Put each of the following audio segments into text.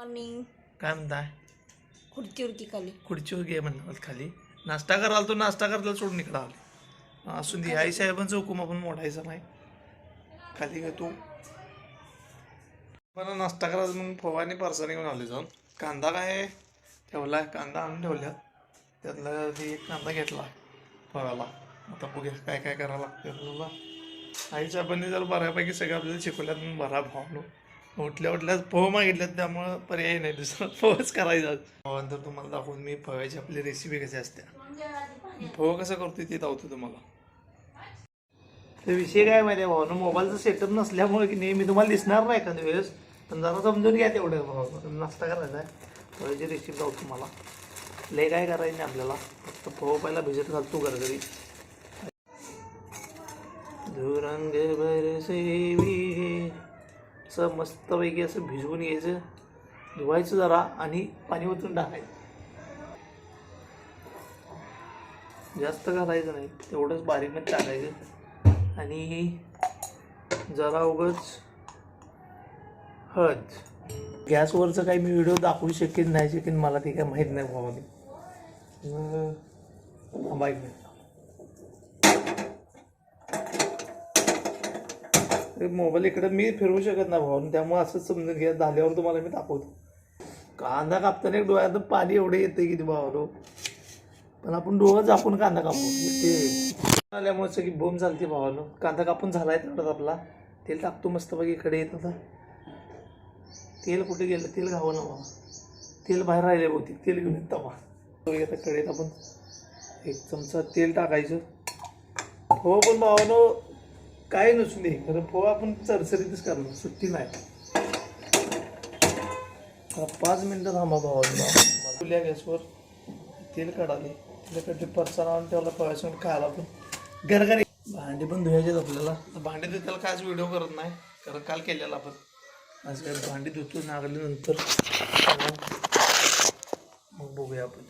Morning काय म्हणताय? खुर्चीवरती खाली. खुर्चीवर घे म्हणलं खाली. नाश्ता करायला तो नाश्ता करायला सोडून इकडं आले. असून दे आई साहेबांचा हुकूम आपण मोडायचा नाही. खाली घेतो मला नाश्ता करायचा म्हणून फवानी पार्सल घेऊन आले जाऊन. कांदा काय ठेवलाय? कांदा आणून ठेवल्या त्यातला ते एक कांदा घेतला फळाला. आता बघूया काय काय करावं लागतं तुला आईच्या साहेबांनी जर बऱ्यापैकी सगळं आपल्याला शिकवल्यात बरा भावलो उठल्या उठल्या पोह मागितल्यात त्यामुळं पर्याय नाही. दुसरा पोहच करायचा. नंतर तुम्हाला दाखवून मी पोह्याची आपली रेसिपी कशी असते. पोह कसं करतोय ते दावतो तुम्हाला. तर विषय काय माहिती आहे भाऊ मोबाईलचं सेटअप नसल्यामुळे की नाही मी तुम्हाला दिसणार नाही एखाद्या वेळेस. पण जरा समजून घ्या तेवढं भाऊ. नाश्ता करायचा आहे. पोह्याची रेसिपी दावतो तुम्हाला. लय काय करायचं नाही आपल्याला. फक्त पोह पहिला भिजत घालतो घरघरी. धुरंग बरसेवी असं मस्तपैकी असं भिजवून घ्यायचं. धुवायचं जरा आणि पाणी ओतून टाकायचं. जास्त घालायचं नाही तेवढंच बारीकमध्ये टाकायचं. आणि जरा उगच हळद. गॅसवरचं काही मी व्हिडिओ दाखवू शकेन नाही शकेन मला ते काय माहीत नाही भावाने. मग थांबा एक मिनिट ते मोबाईल इकडं मी फिरवू शकत नाही भाऊ. त्यामुळे असंच समजून घ्या झाल्यावर तुम्हाला मी दाखवतो. कांदा कापताना एक डोळ्यात पाणी एवढं येते की भाऊ पण आपण डोळं झाकून कांदा कापू. ते आल्यामुळे सगळी बोंब झालती भावानो. कांदा कापून झाला आहे तेवढाच आपला. तेल टाकतो मस्तपैकी इकडे येत आता. तेल कुठे गेलं? तेल घावं ना बाबा तेल बाहेर राहिले बहुतेक. तेल घेऊन येत तवा. आता कडेत आपण. एक चमचा तेल टाकायचं. हो पण भावानो काय नसून दे. खरं पोहा आपण चरचरीतच करणार. सुट्टी नाही. पाच मिनटं थांबा भावा खुल्या गॅसवर तेल काढाले. त्याच्याकडे परसाना आणून ठेवला पोह्यासमोर खायला पण. गरगरी भांडी पण धुवायचेत आपल्याला. भांडी धुताला कायच व्हिडिओ करत नाही. कारण काल केलेला आपण. आज काय भांडी धुतो नागल्यानंतर. मग बघूया आपण.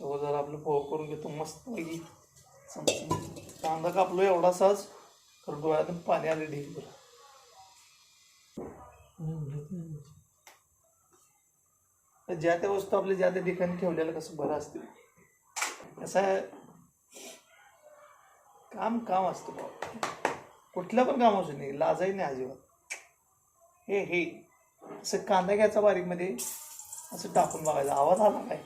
तेव्हा जरा आपलं पोह करून घेतो. मस्त पैकी. कांदा कापलो एवढासाच. तर डोळ्यातून पाणी आले ढीगभर ज्या त्या वस्तू आपल्या ज्या त्या ठिकाणी ठेवलेलं कसं बरं असते? आहे काम काम असतं बाबा. कुठलं पण काम असू नये लाजाही नाही अजिबात. हे हे. असं कांदा घ्यायचा बारीकमध्ये असं टाकून बघायचा. आवाज आला काय?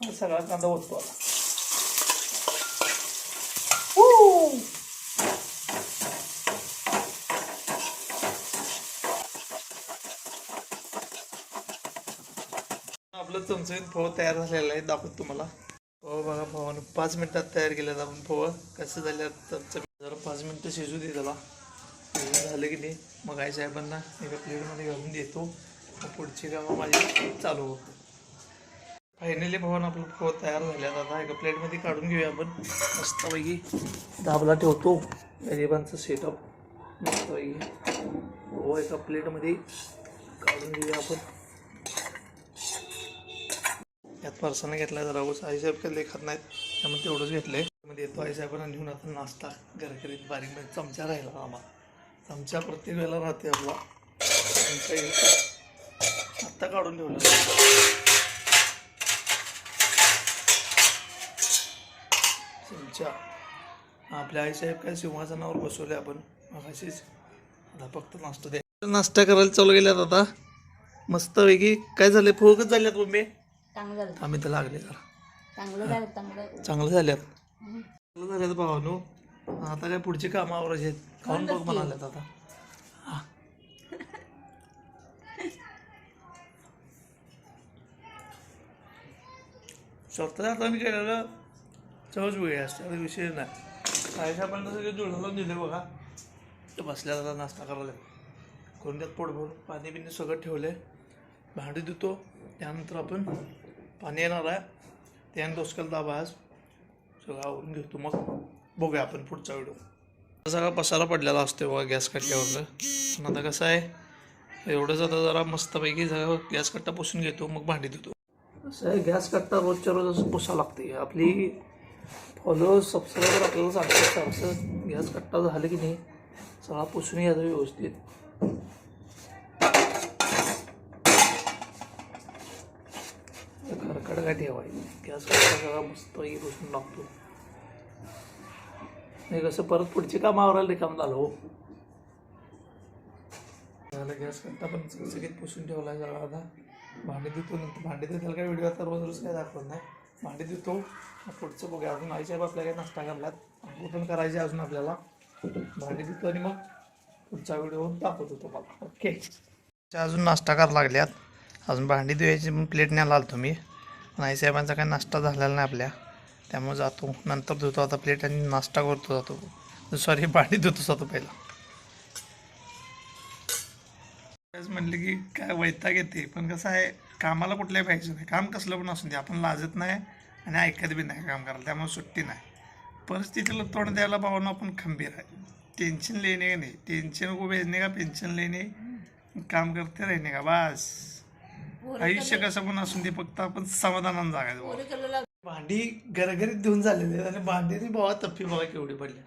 सगळा कांदा ओततो आला Woo! आपलं चमचमीत पोह तयार झालेला आहे दाखवत तुम्हाला. पोह बघा पोहानं पाच मिनटात तयार केलं आपण पोह कसं झालं चमचमीत जरा पाच मिनटं शिजू दे त्याला. झालं की नाही मग आई साहेबांना एका प्लेटमध्ये घालून देतो. मग पुढची कामं माझी चालू होतो. फायनली भवन आपलं पोह तयार झाल्यात आता एका प्लेटमध्ये काढून घेऊया आपण. मस्तपैकी दाबला ठेवतो. गरिबांचं सेटअप मस्तपैकी. पोह एका प्लेटमध्ये काढून घेऊया आपण. यात परसानं घेतला जरा उस आईसाहेब काही लेखत नाहीत त्यामुळे तेवढंच घेतलं आहे मध्ये येतो आईसाहेबांना नेऊन आता नाश्ता घरकरीत बारीक बारीक चमचा राहिला आम्हाला चमचा प्रत्येक वेळेला राहते आपला. चमचा आत्ता काढून ठेवला. चमचा. आपल्या आईसाहेब काय सिंहासनावर बसवले आपण. अशीच. आता फक्त नाश्ता द्या. नाश्ता करायला चालू गेल्यात आता. मस्तपैकी काय झाले फोकस झाल्यात मम्मी चांगलं झालं. आम्ही तर लागले जरा. चांगलं झालं चांगलं चांगलं झाल्यात. चांगलं झाल्यात भावानो. आता काय पुढची कामं आवरायची आहेत. खाऊन बघ म्हणाल्यात आता. हा. स्वतः हाताने केलेलं चवच वेगळी असते आता विषय नाही. आईच्या पण सगळे जुळवून दिले बघा. ते बसल्या आता नाश्ता करायला. करून त्यात पोट भरून पाणी बिणी सगळं ठेवले भांडी धुतो त्यानंतर आपण पाणी येणार आहे. त्याने डोसक्याला दाबा आज. सगळं आवरून घेतो मग. बघूया आपण पुढचा व्हिडिओ. सगळा पसारा पडलेला असतो बघा गॅस कट्ट्यावरनं. पण आता कसं आहे एवढंच आता जरा मस्तपैकी सगळं गॅस कट्टा पुसून घेतो मग भांडी धुतो. असं आहे गॅस कट्टा रोजच्या रोज असं पुसा लागते आपली फॉलो सबस्क्रायबर आपल्याला सांगतात सारखं गॅस कट्टा झालं की नाही सगळा पुसून घ्यायचा व्यवस्थित. इकडं काय ठेवायचं गॅस सगळा मस्त ही बसून लागतो नाही कसं परत पुढचे काम आवरायला काम झालं हो. त्याला गॅस करता पण सगळीत पुसून ठेवला आहे जरा आता. भांडी देतो नंतर भांडी देताल काय व्हिडिओ आता रोज रोज काय दाखवत नाही. भांडी देतो मग पुढचं बघूया. अजून आईच्या आपल्या काही नाश्ता करलात आंघोळ पण करायची अजून आपल्याला. भांडी देतो आणि मग पुढचा व्हिडिओ दाखवतो तुम्हाला. ओके अजून नाश्ता करायला लागल्यात. अजून भांडी धुवायची प्लेट न्यायला आलो तुम्ही पण आईसाहेबांचा काही नाश्ता झालेला नाही आपल्या. त्यामुळे जातो. नंतर धुतो आता प्लेट आणि नाश्ता करतो जातो. सॉरी पाणी धुतो जातो पहिला. म्हणले की काय वैताग येते. पण कसं आहे कामाला कुठल्याही पाहिजे नाही. काम कसलं पण असू दे. आपण लाजत नाही आणि ऐकत बी नाही काम करायला. त्यामुळे सुट्टी नाही. परिस्थितीला तोंड द्यायला पाहून आपण खंबीर आहे. टेन्शन लेणे का नाही. टेन्शन को भेजणे का? पेन्शन लेणे. काम करते रहने का? बस. आयुष्य कसं पण असून दे फक्त आपण समाधानानं जागायचं भांडी घरघरीत देऊन झालेले आहेत आणि भांडी बाबा तप्पी बघा केवढी पडली.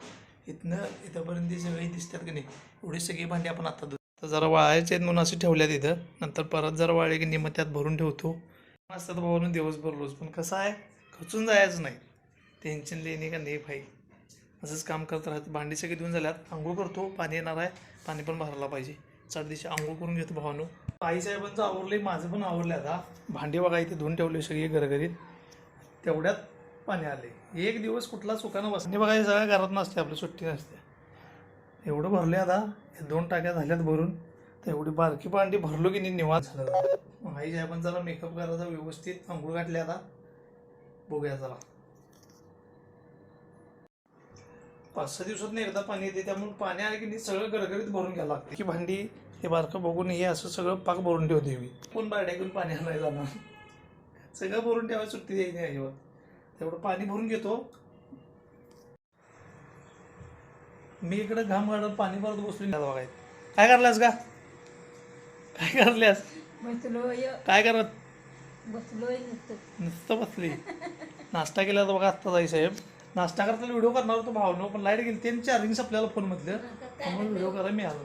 इथनं इथंपर्यंत सगळी दिसतात की नाही एवढी सगळी भांडी आपण आता धुतो. तर जरा वाळायचे आहेत म्हणून असे ठेवल्यात इथं. नंतर परत जरा वाळे की निम त्यात भरून ठेवतो. असतात बाबा दिवसभर रोज. पण कसं आहे खचून जायचं नाही. टेन्शन लेणे का नाही भाई. असंच काम करत राहतं. भांडी सगळी धुवून झाल्यात. आंघोळ करतो पाणी येणार आहे. पाणी पण भरायला पाहिजे. चढ दिवशी आंघोळ करून घेतो भावानो. आई साहेबांचं आवरलंय माझं पण आवरलं आता. भांडी बघा इथे धुवून ठेवले सगळी घरघरीत. तेवढ्यात पाणी आले एक दिवस कुठला सुखानं बसणे बघा हे सगळ्या घरात नसते आपली सुट्टी नसते एवढं भरले आता. हे दोन टाक्या झाल्यात भरून. तर एवढी बारकी भांडी भरलो की नाही निवास झालं आई साहेबांचा जरा मेकअप करायचा व्यवस्थित आंघोळ घातली आता. बघूया जरा पाच सहा दिवसात एकदा पाणी येते त्यामुळे पाणी आले की नाही सगळं गरगरीत भरून घ्यायला लागते. की भांडी हे बारकं बघून हे असं सगळं पाक भरून ठेवते मी. कोण बारड्या घेऊन पाणी आणायला जाणार? सगळं भरून ठेवायला सुट्टी द्यायची नाही अजिबात. तेवढं पाणी भरून घेतो. मी इकडे घाम काढत पाणी भरत बसलो नाही बघायचं? काय करल्यास का काय करल्यास काय करत? बसलोय नुसतं. नुसतं बसली. नाश्ता केला तर बघा आत्ता जाई साहेब. नाश्ता करताना व्हिडिओ करणार होतो भावनो पण लाइट गेली. त्यांनी चार्जिंग संपल्याला फोन मधलं त्यामुळे व्हिडिओ करायला मिळालं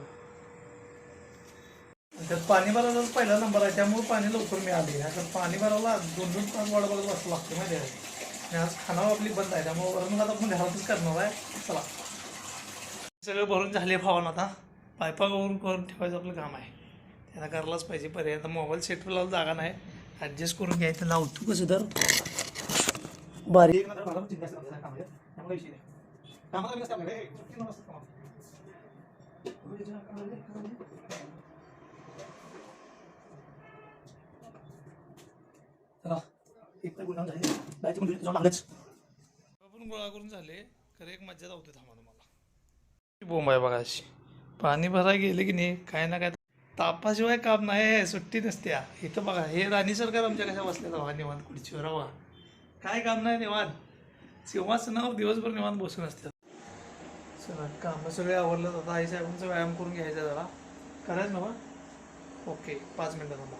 त्यात पाणी भरायला पहिला नंबर आहे त्यामुळे पाणी लवकर मिळाले. आता पाणी भरायला दोन दोन तास वाट बघत लागतं माहिती आहे. आणि आज खानावर आपली बंद आहे त्यामुळे वरून आता आपण घरातच करणार आहे. चला. सगळं भरून झाले भावना आता. पायपा करून करून ठेवायचं आपलं काम आहे. त्याला करायलाच पाहिजे पर्याय. आता मोबाईल सेटवर लावून जागा नाही. ॲडजस्ट करून घ्यायचं. लावतो कसं तर. बारीक आपण गोळा करून झाले खरं एक मज्जा जाऊ थांबा तुम्हाला. बोंब आहे बघा अशी. पाणी भरायला गेले की नाही काय ना काय तापाशिवाय काम नाही सुट्टी नसते हा. इथं बघा हे राणी सरकार आमच्या कशा बसल्या बघा निवांत खुर्चीवर हवा काय काम नाही निवांत. सिंहासनावर दिवसभर निवांत बसून असतात चला कामं सगळे आवडलं आता आई साहेबांचा व्यायाम करून घ्यायचा जरा. करायचं ना ओके पाच मिनटं थांबा.